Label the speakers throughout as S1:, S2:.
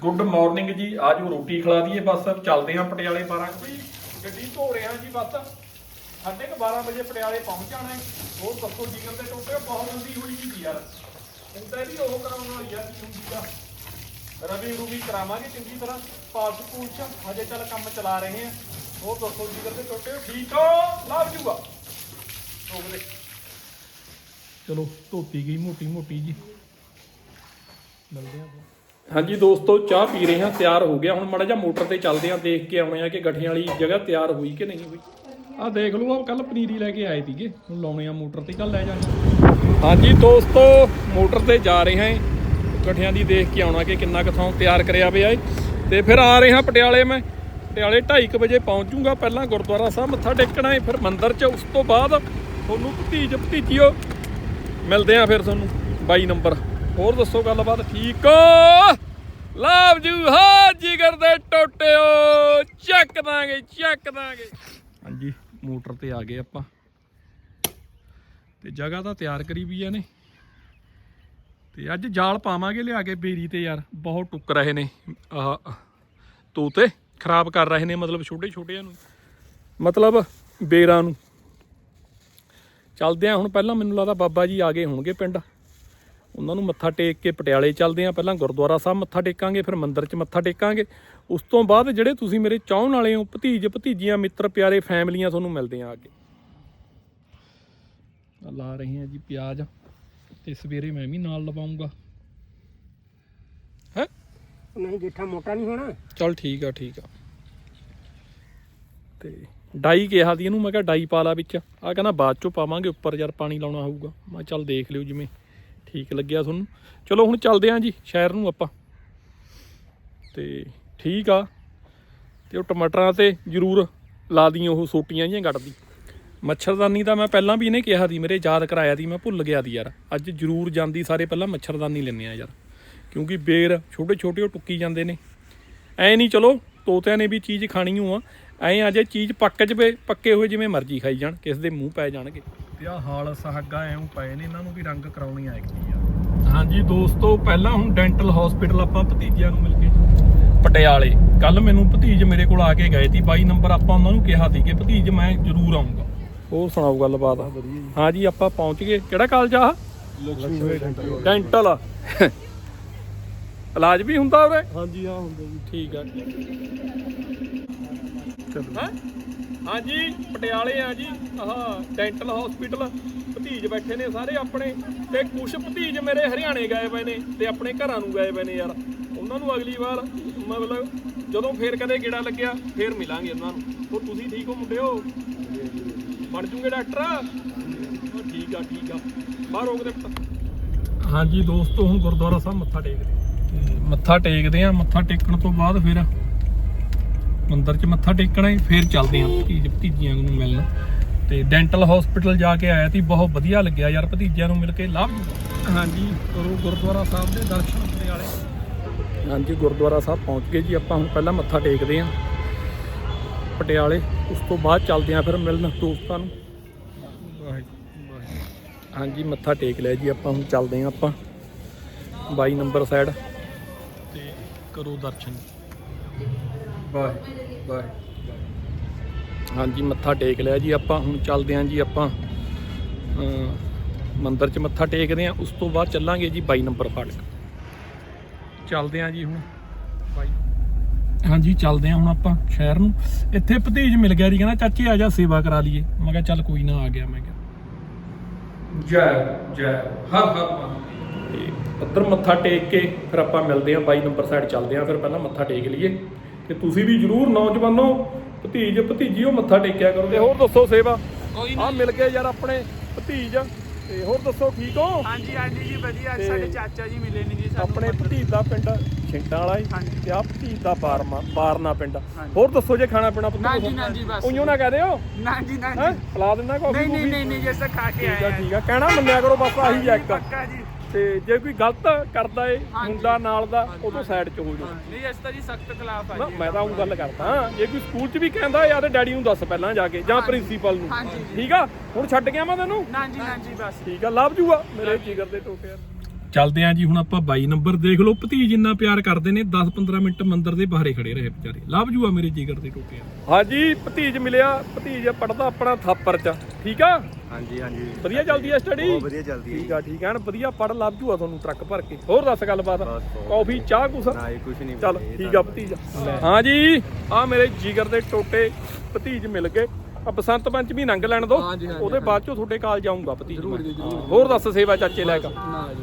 S1: Good morning ਜੀ ਆਜੋ ਰੋਟੀ ਖਿਲਾ ਦਈਏ ਬਸ, ਚੱਲਦੇ ਆਂ ਪਟਿਆਲੇ 12 ਵਜੇ। ਗੱਡੀ ਧੋ ਰਹੇ ਜੀ ਬਸ। ਸਾਢੇ 12 ਵਜੇ ਪਟਿਆਲੇ ਪਹੁੰਚ ਜਾਣਾ ਹੈ। ਹੋਰ ਦੱਸੋ ਜਿਗਰ ਦੇ ਟੋਟੇ ਬਹੁਤ ਹੁੰਦੀ ਹੋਈ ਜੀ ਯਾਰ। ਹੁੰਦਾ ਵੀ ਉਹ ਕਰਾਉਣ ਵਾਲੀ ਆ, ਕੀ ਹੁੰਦੀ ਆ। ਰਵੀ ਰੂਬੀ ਕਰਾਵਾਂਗੇ ਚੰਗੀ ਤਰ੍ਹਾਂ। ਪਾਲਸ ਪੂਲਸ ਹਜੇ ਚੱਲ ਕੰਮ ਚਲਾ ਰਹੇ ਆ ਹੋਰ ਦੱਸੋ ਜਿਗਰ ਦੇ ਟੋਟੇ ਠੀਕ ਹੋ ਲਾਭ ਜੂਗਾ। ਰੋਕ ਚਲੋ, ਧੋਤੀ ਗਈ ਮੋਟੀ ਮੋਟੀ ਜੀ। ਮਿਲਦੇ ਆਪਾਂ ਹਾਂਜੀ ਦੋਸਤੋ ਚਾਹ ਪੀ ਰਹੇ ਹਾਂ ਤਿਆਰ ਹੋ ਗਿਆ। ਹੁਣ ਮਾੜਾ ਜਿਹਾ ਮੋਟਰ ਤੇ ਚੱਲਦੇ ਹਾਂ ਦੇਖ ਕੇ ਆਉਣੇ ਆ ਕਿ ਗੱਠਿਆਂ ਵਾਲੀ ਜਗ੍ਹਾ ਤਿਆਰ ਹੋਈ ਕਿ ਨਹੀਂ ਹੋਈ। ਆਹ ਦੇਖ ਲਓ ਆ ਕੱਲ ਪਨੀਰੀ ਲੈ ਕੇ ਆਏ ਸੀਗੇ। ਹੁਣ ਲਾਉਣੇ ਆ ਮੋਟਰ ਤੇ ਕੱਲ ਲੈ ਜਾਣੀ। ਹਾਂਜੀ ਦੋਸਤੋ ਮੋਟਰ ਤੇ ਜਾ ਰਹੇ ਹਾਂ। ਗੱਠਿਆਂ ਦੀ ਦੇਖ ਕੇ ਆਉਣਾ ਕਿ ਕਿੰਨਾ ਕੁ ਥਾਂ ਤਿਆਰ ਕਰਿਆ ਪਿਆ ਏ। ਤੇ ਫਿਰ ਆ ਰਹੇ ਹਾਂ ਪਟਿਆਲੇ ਮੈਂ। ਪਟਿਆਲੇ 2:30 ਵਜੇ ਪਹੁੰਚੂਗਾ। ਪਹਿਲਾਂ ਗੁਰਦੁਆਰਾ ਸਾਹਿਬ ਮੱਥਾ ਟੇਕਣਾ ਏ ਫਿਰ ਮੰਦਿਰ 'ਚ ਉਸ ਤੋਂ ਬਾਅਦ ਤੁਹਾਨੂੰ ਭਤੀਜ ਭਤੀਜੀਓ ਮਿਲਦੇ ਆ ਫਿਰ ਤੁਹਾਨੂੰ। 22 ਨੰਬਰ। ਹੋਰ ਦੱਸੋ ਗੱਲਬਾਤ ਠੀਕ ਹੋ ਲਵ ਜੂ ਹਾਂ ਜਿਗਰ ਦੇ ਟੋਟਿਓ। ਚੱਕ ਦਾਂਗੇ ਚੱਕ ਦਾਂਗੇ। ਹਾਂਜੀ, ਮੋਟਰ ਤੇ ਆ ਗਏ ਆਪਾਂ। ਤੇ ਜਗ੍ਹਾ ਤਾਂ ਤਿਆਰ ਕਰੀ ਵੀ ਆ ਨੇ। ਤੇ ਅੱਜ ਜਾਲ ਪਾਵਾਂਗੇ ਲਿਆ ਕੇ ਬੇਰੀ ਤੇ ਯਾਰ। ਬਹੁਤ ਟੁੱਕ ਰਹੇ ਨੇ। ਆਹ, ਤੋਤੇ ਖਰਾਬ ਕਰ ਰਹੇ ਨੇ, ਮਤਲਬ ਛੋਟੇ ਛੋਟਿਆਂ ਨੂੰ। ਮਤਲਬ ਬੇਰਾਂ ਨੂੰ। ਚੱਲਦੇ ਆ ਹੁਣ, ਪਹਿਲਾਂ ਮੈਨੂੰ ਲੱਗਦਾ ਬਾਬਾ ਜੀ ਆ ਗਏ ਹੋਣਗੇ ਪਿੰਡ। ਉਹਨਾਂ ਨੂੰ ਮੱਥਾ ਟੇਕ ਕੇ ਪਟਿਆਲੇ ਚੱਲਦੇ ਆ ਪਹਿਲਾਂ ਗੁਰਦੁਆਰਾ ਸਾਹਿਬ ਮੱਥਾ ਟੇਕਾਂਗੇ ਫਿਰ ਮੰਦਿਰ 'ਚ ਮੱਥਾ ਟੇਕਾਂਗੇ। ਉਸ ਤੋਂ ਬਾਅਦ ਜਿਹੜੇ ਤੁਸੀਂ ਮੇਰੇ ਚਾਹਣ ਵਾਲੇ ਹੋ ਭਤੀਜ ਭਤੀਜੀਆਂ ਮਿੱਤਰ ਪਿਆਰੇ ਫੈਮਲੀਆਂ ਤੁਹਾਨੂੰ ਮਿਲਦੇ ਆ ਅੱਗੇ। ਲਾ ਰਹੇ ਆ ਜੀ ਪਿਆਜ਼ ਤੇ ਸਵੇਰੇ ਮੈਂ ਵੀ ਨਾਲ ਲਵਾਉਂਗਾ। ਹੈ?
S2: ਨਹੀਂ ਗਿੱਠਾ ਮੋਟਾ ਨਹੀਂ ਹੋਣਾ?
S1: ਚਲ ਠੀਕ ਆ ਠੀਕ ਆ। ਤੇ ਡਾਈ ਕਿਹਾ ਦੀ ਇਹਨੂੰ ਮੈਂ ਕਿਹਾ ਡਾਈ ਪਾ ਲਾ ਵਿੱਚ। ਆ ਕਹਿੰਦਾ ਬਾਅਦ ਚੋਂ ਪਾਵਾਂਗੇ ਉੱਪਰ ਯਾਰ ਪਾਣੀ ਲਾਉਣਾ ਹੋਊਗਾ। ਮੈਂ ਚੱਲ ਦੇਖ ਲਿਓ ਜਿਵੇਂ। ਠੀਕ ਲੱਗਿਆ ਤੁਹਾਨੂੰ। ਚਲੋ ਹੁਣ ਚੱਲਦੇ ਆਂ ਜੀ ਸ਼ਹਿਰ ਨੂੰ ਆਪਾਂ। ਤੇ ਠੀਕ ਆ। ਤੇ ਉਹ ਟਮਾਟਰਾਂ ਤੇ ਜ਼ਰੂਰ ਲਾ ਦੀਆਂ ਉਹ ਸੋਟੀਆਂ ਜਿਹੀਆਂ ਗੱਡਦੀ ਮੱਛਰਦਾਨੀ ਤਾਂ ਮੈਂ ਪਹਿਲਾਂ ਵੀ ਇਹਨੇ ਕਿਹਾ ਦੀ ਮੇਰੇ, ਯਾਦ ਕਰਾਇਆ ਦੀ ਮੈਂ ਭੁੱਲ ਗਿਆ ਦੀ ਯਾਰ। ਅੱਜ ਜ਼ਰੂਰ ਜਾਂਦੀ ਸਾਰੇ ਪਹਿਲਾਂ ਮੱਛਰਦਾਨੀ ਲੈਣੇ ਆ ਯਾਰ। ਕਿਉਂਕਿ ਬੇਰ ਛੋਟੇ ਛੋਟੇ ਉਹ ਟੁੱਕੀ ਜਾਂਦੇ ਨੇ। ਐ ਨਹੀਂ ਚਲੋ, ਤੋਤਿਆਂ ਨੇ ਵੀ ਚੀਜ਼ ਖਾਣੀ ਓ ਆ। ਐ ਆ ਜੇ ਚੀਜ਼ ਪੱਕ ਜਵੇ, ਪੱਕੇ ਹੋਏ ਜਿਵੇਂ ਮਰਜ਼ੀ ਖਾਈ ਜਾਣ, ਕਿਸ ਦੇ ਮੂੰਹ ਪੈ ਜਾਣਗੇ। ਤੇ ਆ ਹਾਲ ਸਹਾਗਾ ਐਉਂ ਪਏ ਨੇ ਇਹਨਾਂ ਨੂੰ ਵੀ ਰੰਗ ਕਰਾਉਣੀ ਆ ਇੱਕ ਆ। ਹਾਂਜੀ ਦੋਸਤੋ ਪਹਿਲਾਂ ਹੁਣ ਡੈਂਟਲ ਹਸਪੀਟਲ ਆਪਾਂ ਭਤੀਜਿਆਂ ਨੂੰ ਮਿਲ ਕੇ ਪਟਿਆਲੇ। ਕੱਲ ਮੈਨੂੰ ਭਤੀਜ ਮੇਰੇ ਕੋਲ ਆ ਕੇ ਗਏ ਸੀ 22 ਨੰਬਰ ਆਪਾਂ ਉਹਨਾਂ ਨੂੰ ਕਿਹਾ ਸੀ ਕਿ ਭਤੀਜ ਮੈਂ ਜ਼ਰੂਰ ਆਉਂਗਾ ਹੋਰ ਸੁਣਾਓ ਗੱਲਬਾਤ। ਹਾਂਜੀ ਆਪਾਂ ਪਹੁੰਚ ਗਏ। ਕਿਹੜਾ ਕਾਲਜ ਆ? ਡੈਂਟਲ ਇਲਾਜ ਵੀ ਹੁੰਦਾ ਉਰੇ?
S2: ਹਾਂਜੀ ਹਾਂ ਹੁੰਦਾ ਜੀ।
S1: ਠੀਕ ਆ। ਹੈਂ? ਹਾਂਜੀ ਪਟਿਆਲੇ ਆ ਜੀ ਆਹ ਡੈਂਟਲ ਹਸਪੀਟਲ ਭਤੀਜ ਬੈਠੇ ਨੇ ਸਾਰੇ ਆਪਣੇ ਤੇ ਕੁਝ ਭਤੀਜ ਮੇਰੇ ਹਰਿਆਣੇ ਗਏ ਪਏ ਨੇ ਤੇ ਆਪਣੇ ਘਰਾਂ ਨੂੰ ਗਏ ਪਏ ਨੇ ਯਾਰ। ਉਹਨਾਂ ਨੂੰ ਅਗਲੀ ਵਾਰ ਮਤਲਬ ਜਦੋਂ ਫੇਰ ਕਦੇ ਗੇੜਾ ਲੱਗਿਆ ਫੇਰ ਮਿਲਾਂਗੇ ਉਹਨਾਂ ਨੂੰ। ਉਹ ਤੁਸੀਂ ਠੀਕ ਹੋ ਮੁੰਡਿਓ? ਬਣ ਜੂਗੇ ਡਾਕਟਰ? ਉਹ ਠੀਕ ਆ ਠੀਕ ਆ। ਬਾਹਰ ਰੋਕ ਦੇ ਪੁੱਤ। ਹਾਂਜੀ ਦੋਸਤੋ ਹੁਣ ਗੁਰਦੁਆਰਾ ਸਾਹਿਬ ਮੱਥਾ ਟੇਕਦੇ ਤੇ ਮੱਥਾ ਟੇਕਦੇ ਆ ਮੱਥਾ ਟੇਕਣ ਤੋਂ ਬਾਅਦ ਫਿਰ ਮੰਦਿਰ 'ਚ ਮੱਥਾ ਟੇਕਣਾ ਹੀ ਫਿਰ ਚੱਲਦੇ ਆਂ ਭਤੀਜ ਭਤੀਜੀਆਂ ਨੂੰ ਮਿਲਣ। ਤੇ ਡੈਂਟਲ ਹਸਪੀਟਲ ਜਾ ਕੇ ਆਇਆ ਸੀ ਬਹੁਤ ਵਧੀਆ ਲੱਗਿਆ ਯਾਰ ਭਤੀਜਿਆਂ ਨੂੰ ਮਿਲ ਕੇ ਲਾਭ ਹਾਂਜੀ ਕਰੋ ਗੁਰਦੁਆਰਾ ਸਾਹਿਬ ਦੇ ਦਰਸ਼ਨ ਆਪਣੇ ਵਾਲੇ। ਹਾਂਜੀ ਗੁਰਦੁਆਰਾ ਸਾਹਿਬ ਪਹੁੰਚ ਗਏ ਜੀ ਆਪਾਂ ਹੁਣ ਪਹਿਲਾਂ ਮੱਥਾ ਟੇਕਦੇ ਆਂ ਪਟਿਆਲੇ ਉਸ ਤੋਂ ਬਾਅਦ ਚੱਲਦੇ ਆਂ ਫਿਰ ਮਿਲਣ ਦੋਸਤਾਂ ਨੂੰ। ਹਾਂਜੀ ਮੱਥਾ ਟੇਕ ਲਿਆ ਜੀ ਆਪਾਂ ਹੁਣ ਚੱਲਦੇ ਆਂ ਆਪਾਂ। 22 ਨੰਬਰ ਸਾਈਡ ਤੇ ਕਰੋ ਦਰਸ਼ਨ। ਬਾਏ ਹਾਂਜੀ ਮੱਥਾ ਟੇਕ ਲਿਆ ਜੀ ਆਪਾਂ ਹੁਣ ਚੱਲਦੇ ਆਂ ਜੀ ਆਪਾਂ ਮੰਦਿਰ 'ਚ ਮੱਥਾ ਟੇਕਦੇ ਆਂ ਉਸ ਤੋਂ ਬਾਅਦ ਚੱਲਾਂਗੇ ਜੀ 22 ਨੰਬਰ ਫਾਟਕ। ਚੱਲਦੇ ਆਂ ਜੀ ਹੁਣ 22 ਹਾਂਜੀ ਚੱਲਦੇ ਆਂ ਹੁਣ ਆਪਾਂ ਸ਼ਹਿਰ ਨੂੰ। ਇੱਥੇ ਭਤੀਜ ਮਿਲ ਗਿਆ ਜੀ ਕਹਿੰਦਾ ਚਾਚੀ ਆ ਜਾ ਸੇਵਾ ਕਰਾ ਲਈਏ। ਮੈਂ ਕਿਹਾ ਚੱਲ ਕੋਈ ਨਾ ਆ ਗਿਆ ਮੈਂ ਕਿਹਾ। ਜੈ ਜੈ ਹਰ ਹਰ ਮਹਾਦੇਵ ਉੱਧਰ ਮੱਥਾ ਟੇਕ ਕੇ ਫਿਰ ਆਪਾਂ ਮਿਲਦੇ ਆਂ 22 ਨੰਬਰ ਸਾਈਡ ਚੱਲਦੇ ਆਂ ਫਿਰ ਪਹਿਲਾਂ ਮੱਥਾ ਟੇਕ ਲਈਏ। ਤੇ ਤੁਸੀਂ ਵੀ ਜਰੂਰ ਨੌਜਵਾਨੋ ਭਤੀਜ ਭਤੀਜੀਓ ਮੱਥਾ ਟੇਕਿਆ ਕਰੋ। ਤੇ ਹੋਰ ਦੱਸੋ ਸੇਵਾ? ਆ ਮਿਲ ਗਏ ਯਾਰ ਆਪਣੇ ਭਤੀਜ। ਤੇ ਹੋਰ ਦੱਸੋ ਠੀਕ ਹੋ?
S2: ਹਾਂਜੀ ਹਾਂਜੀ ਜੀ ਵਧੀਆ।
S1: ਤੇ-
S2: ਸਾਡੇ ਚਾਚਾ ਜੀ ਮਿਲੇ ਨੇ ਜੀ ਸਾਨੂੰ
S1: ਆਪਣੇ ਭਤੀਜ ਦਾ ਪਿੰਡ ਛਿੰਟਾਂ ਵਾਲਾ
S2: ਹਾਂਜੀ।
S1: ਹੀ ਤੇ ਆ ਭਤੀਜ ਦਾ ਬਾਰਮਾ ਬਾਰਨਾ ਪਿੰਡ।
S2: ਹਾਂਜੀ।
S1: ਹੋਰ ਦੱਸੋ ਜੇ ਖਾਣਾ ਪੀਣਾ ਪੁੱਤ
S2: ਨਾ
S1: ਕੁਛ
S2: ਜੀ, ਨਾ ਜੀ, ਬਸ।
S1: ਉਈਓ ਨਾ ਕਹਦੇ ਹੋ
S2: ਨਾ ਜੀ ਨਾ
S1: ਹੈ?
S2: ਜੀ
S1: ਖਿਲਾ ਦਿੰਦਾ ਕਾਫੀ
S2: ਨਹੀਂ ਨਹੀਂ ਨਹੀਂ ਜੈਸਾ ਖਾ ਕੇ
S1: ਠੀਕ ਆ
S2: ਆਏ
S1: ਠੀਕ ਆ। ਕਹਿਣਾ ਮੰਨਿਆ ਕਰੋ ਬਸ ਆਹੀ ਇੱਕ।
S2: ਪੱਕਾ ਜੀ।
S1: ਤੇ ਜੇ ਕੋਈ ਗਲਤ ਕਰਦਾ ਏ। ਮੁੰਡਾ ਨਾਲ ਦਾ। ਉਹ ਤੋਂ ਸਾਈਡ 'ਚ ਹੋ ਜਾਓ।
S2: ਨਹੀਂ ਇਸ ਤਾਂ ਜੀ ਸਖਤ ਖਿਲਾਫ ਆ
S1: ਨਾ
S2: ਜੀ
S1: ਮੈਂ ਤਾਂ ਉਹ ਗੱਲ ਕਰਦਾ ਜੇ ਕੋਈ ਸਕੂਲ 'ਚ ਵੀ ਕਹਿੰਦਾ ਯਾਰ ਡੈਡੀ ਨੂੰ ਦੱਸ ਪਹਿਲਾਂ ਜਾ ਕੇ ਜਾਂ। ਪ੍ਰਿੰਸੀਪਲ ਨੂੰ।
S2: ਹਾਂਜੀ। ਜੀ।
S1: ਠੀਕ ਆ? ਹੁਣ ਛੱਡ ਗਿਆ ਮੈਂ ਤੈਨੂੰ?
S2: ਨਾ ਜੀ ਨਾ ਜੀ ਬਸ।
S1: ਠੀਕ ਆ ਲੱਭ ਜੂਗਾ। ਮੇਰੇ ਜਿਗਰ ਦੇ ਟੋਟੇ ਚੱਲਦੇ ਆਂ ਜੀ ਹੁਣ ਆਪਾਂ 22 ਨੰਬਰ ਦੇਖ ਲਓ। ਭਤੀਜ ਇੰਨਾ ਪਿਆਰ ਕਰਦੇ ਨੇ 10-15 ਮਿੰਟ ਮੰਦਰ ਦੇ ਬਾਹਰੇ ਖੜੇ ਰਹੇ ਵਿਚਾਰੇ। ਲੱਭ ਜੂਆ ਮੇਰੇ ਜਿਗਰ ਦੇ ਟੋਕੇ ਹਾਂਜੀ ਭਤੀਜ ਮਿਲਿਆ। ਭਤੀਜ ਪੜਦਾ ਆਪਣਾ ਥਾਪਰ ਚ। ਠੀਕ ਆ?
S3: ਹਾਂਜੀ ਹਾਂਜੀ।
S1: ਵਧੀਆ ਚੱਲਦੀ ਆ ਸਟੱਡੀ
S3: ਬਹੁਤ ਵਧੀਆ ਚੱਲਦੀ ਹੈ
S1: ਠੀਕ ਆ ਠੀਕ ਆ ਐਨ ਵਧੀਆ ਪੜ ਲੱਭ ਜੂਆ ਤੁਹਾਨੂੰ ਟਰੱਕ ਭਰ ਕੇ। ਹੋਰ ਦੱਸ ਗੱਲਬਾਤ? ਕਾਫੀ ਚਾਹ ਕੁਛ?
S3: ਨਾ ਇਹ ਕੁਝ ਨਹੀਂ
S1: ਚੱਲ ਠੀਕ ਆ ਭਤੀਜ। ਹਾਂ ਜੀ ਆ ਮੇਰੇ ਜਿਗਰ ਦੇ ਟੋਟੇ ਭਤੀਜ ਮਿਲ ਗਏ। ਆ ਬਸੰਤ ਪੰਚਮੀ ਨੰਗ ਲੈਣ ਦੋ ਉਹਦੇ ਬਾਅਦ ਚੋਂ ਤੁਹਾਡੇ ਕਾਲ ਜਾਊਂਗਾ ਭਤੀਜ। ਹੋਰ ਦੱਸ ਸੇਵਾ ਚਾਚੇ ਲੈ ਕੇ।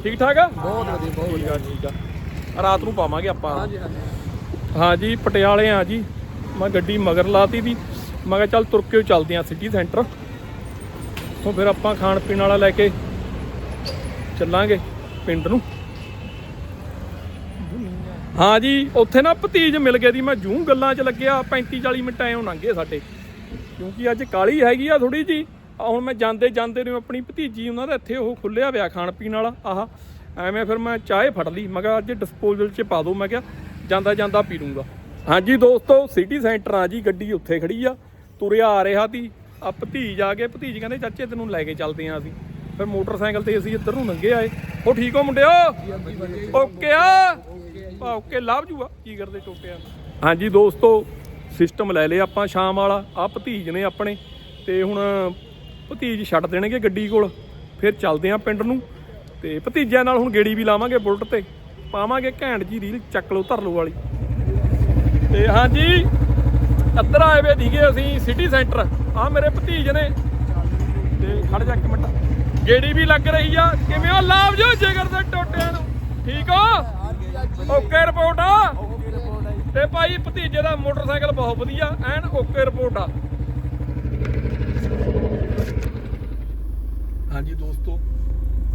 S1: ਠੀਕ ਠਾਕ ਆ?
S2: ਬਹੁਤ ਵਧੀਆ ਬਹੁਤ
S1: ਠੀਕ ਆ ਠੀਕ ਆ। ਰਾਤ ਨੂੰ ਪਾਵਾਂਗੇ ਆਪਾਂ।
S2: ਹਾਂਜੀ ਹਾਂਜੀ।
S1: ਹਾਂ ਜੀ ਪਟਿਆਲੇ ਆ ਜੀ। ਮੈਂ ਗੱਡੀ ਮਗਰ ਲਾਤੀ ਦੀ। ਮੈਂ ਕਿਹਾ ਚੱਲ ਤੁਰ ਕੇ ਚੱਲਦੇ ਆ ਸਿਟੀ ਸੈਂਟਰ। ਉੱਥੋਂ ਫਿਰ ਆਪਾਂ ਖਾਣ ਪੀਣ ਵਾਲਾ ਲੈ ਕੇ ਚੱਲਾਂਗੇ ਪਿੰਡ ਨੂੰ। ਹਾਂ ਜੀ, ਉੱਥੇ ਨਾ ਭਤੀਜ ਮਿਲ ਗਏ ਦੀ ਮੈਂ ਜੂੰ ਗੱਲਾਂ 'ਚ ਲੱਗਿਆ 35 40 ਮਿੰਟ ਐਂ ਲੰਘੇ ਸਾਡੇ। ਕਿਉਂਕਿ ਅੱਜ ਕਾਲੀ ਹੈਗੀ ਆ ਥੋੜੀ ਜੀ ਆ ਹੁਣ ਮੈਂ ਜਾਂਦੇ ਜਾਂਦੇ ਨੂੰ ਆਪਣੀ ਭਤੀਜੀ ਉਹਨਾਂ ਦਾ ਇੱਥੇ ਉਹ ਖੁੱਲਿਆ ਪਿਆ ਖਾਣ ਪੀਣ ਵਾਲਾ, ਆਹ। ਐਵੇਂ ਫਿਰ ਮੈਂ ਚਾਹ ਫੜ ਲਈ, ਮੈਂ ਕਿਹਾ ਅੱਜ ਡਿਸਪੋਜ਼ਲ 'ਚ ਪਾ ਦੋ, ਮੈਂ ਕਿਹਾ ਜਾਂਦਾ ਜਾਂਦਾ ਪੀ ਲੂੰਗਾ। ਹਾਂਜੀ ਦੋਸਤੋ ਸਿਟੀ ਸੈਂਟਰ ਆ ਜੀ, ਗੱਡੀ ਉੱਥੇ ਖੜੀ ਆ, ਤੁਰਿਆ ਆ ਰਿਹਾ ਤੀ ਆ ਭਤੀਜ ਆ ਗਏ, ਭਤੀਜ ਕਹਿੰਦੇ, ਚਾਚੇ ਤੈਨੂੰ ਲੈ ਕੇ ਚੱਲਦੇ ਆ ਅਸੀਂ। ਫਿਰ ਮੋਟਰਸਾਈਕਲ ਤੇ ਅਸੀਂ ਇੱਧਰ ਨੂੰ ਲੰਘੇ ਆਏ। ਉਹ ਠੀਕ ਹੋ ਮੁੰਡਿਓ? ਓਕੇ ਆ? ਓਕੇ, ਲਾਭ ਜੂਆ। ਕੀ ਕਰਦੇ ਟੋਟਿਆਂ ਹਾਂਜੀ ਦੋਸਤੋ ਸਿਸਟਮ ਲੈ ਲਿਆ ਆਪਾਂ ਸ਼ਾਮ ਵਾਲਾ। ਆ ਭਤੀਜ ਨੇ ਆਪਣੇ। ਤੇ ਹੁਣ ਭਤੀਜ ਛੱਡ ਦੇਣਗੇ ਗੱਡੀ ਕੋਲ। ਫਿਰ ਚੱਲਦੇ ਆ ਪਿੰਡ ਨੂੰ। ਤੇ ਭਤੀਜਿਆਂ ਨਾਲ ਹੁਣ ਗੇੜੀ ਵੀ ਲਾਵਾਂਗੇ ਬੁਲਟ ਤੇ। ਪਾਵਾਂਗੇ ਘੈਂਟ ਜੀ ਰੀਲ, ਚੱਕ ਲਓ, ਧਰ ਲਓ ਵਾਲੀ। ਤੇ ਹਾਂਜੀ ਇੱਧਰ ਆਏ ਵੇ ਦੀਗੇ ਅਸੀਂ ਸਿਟੀ ਸੈਂਟਰ। ਆ ਮੇਰੇ ਭਤੀਜ ਨੇ। ਤੇ ਖੜ ਜਾ ਇੱਕ ਮਿੰਟ। ਗੇੜੀ ਵੀ ਲੱਗ ਰਹੀ ਆ। ਕਿਵੇਂ ਹੋ ਲਾਭ ਜੋ ਜਿਗਰ ਦੇ ਟੋਟਿਆਂ ਨੂੰ। ਠੀਕ ਹੋ? ਓਕੇ ਰਿਪੋਰਟ ਆ? ਤੇ ਭਾਈ ਭਤੀਜੇ ਦਾ ਮੋਟਰਸਾਈਕਲ ਬਹੁਤ ਵਧੀਆ। ਐਨ ਓਕੇ ਰਿਪੋਰਟ ਆ। ਹਾਂਜੀ ਦੋਸਤੋ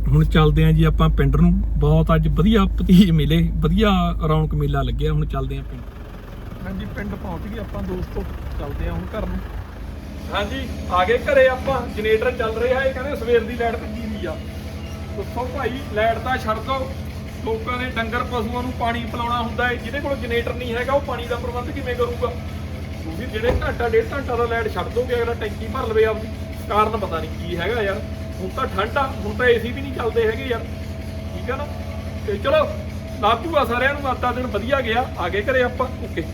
S1: ਹੁਣ ਚੱਲਦੇ ਆਂ ਜੀ ਆਪਾਂ ਪਿੰਡ ਨੂੰ। ਬਹੁਤ ਅੱਜ ਵਧੀਆ ਭਤੀਜ ਮਿਲੇ। ਵਧੀਆ ਰੌਣਕ ਮੇਲਾ ਲੱਗਿਆ। ਹੁਣ ਚੱਲਦੇ ਆਂ ਪਿੰਡ। ਹਾਂਜੀ, ਪਿੰਡ ਪਹੁੰਚ ਗਏ ਆਪਾਂ, ਦੋਸਤੋ, ਚੱਲਦੇ ਆਂ ਹੁਣ ਘਰ ਨੂੰ। ਹਾਂਜੀ, ਆ ਗਏ ਘਰੇ ਆਪਾਂ, ਜਨਰੇਟਰ ਚੱਲ ਰਿਹਾ ਹੈ, ਕਹਿੰਦੇ ਸਵੇਰ ਦੀ ਲਾਈਟ ਭੱਜੀ ਵੀ ਆ। ਦੱਸੋ ਭਾਈ, ਲਾਈਟ ਤਾਂ ਛੱਡ ਦੋ। ਲੋਕਾਂ ਨੇ ਡੰਗਰ ਪਸ਼ੂਆਂ ਨੂੰ ਪਾਣੀ ਪਿਲਾਉਣਾ ਹੁੰਦਾ ਹੈ, ਜਿਹਦੇ ਕੋਲ ਜਨਰੇਟਰ ਨਹੀਂ ਹੈਗਾ, ਉਹ ਪਾਣੀ ਦਾ ਪ੍ਰਬੰਧ ਕਿਵੇਂ ਕਰੂਗਾ? ਤੁਸੀਂ ਜਿਹੜੇ ਘੰਟਾ, ਡੇਢ ਘੰਟਾ ਦਾ ਲਾਈਟ ਛੱਡ ਦੋਗੇ, ਅਗਲਾ ਟੈਂਕੀ ਭਰ ਲਵੇ ਆਪਦੀ। ਕਾਰਨ ਪਤਾ ਨਹੀਂ ਕੀ ਹੈਗਾ ਯਾਰ। ਹੁਣ ਤਾਂ ਠੰਡ ਆ, ਹੁਣ ਤਾਂ ਏਸੀ ਵੀ ਨਹੀਂ ਚੱਲਦੇ ਹੈਗੇ ਯਾਰ। ਠੀਕ ਆ ਨਾ? ਤੇ ਚਲੋ ਲਾਪੂਆ ਸਾਰਿਆਂ ਨੂੰ ਅੱਜ ਦਾ ਦਿਨ ਵਧੀਆ ਗਿਆ, ਆ ਗਏ ਘਰੇ ਆਪਾਂ। ਓਕੇ।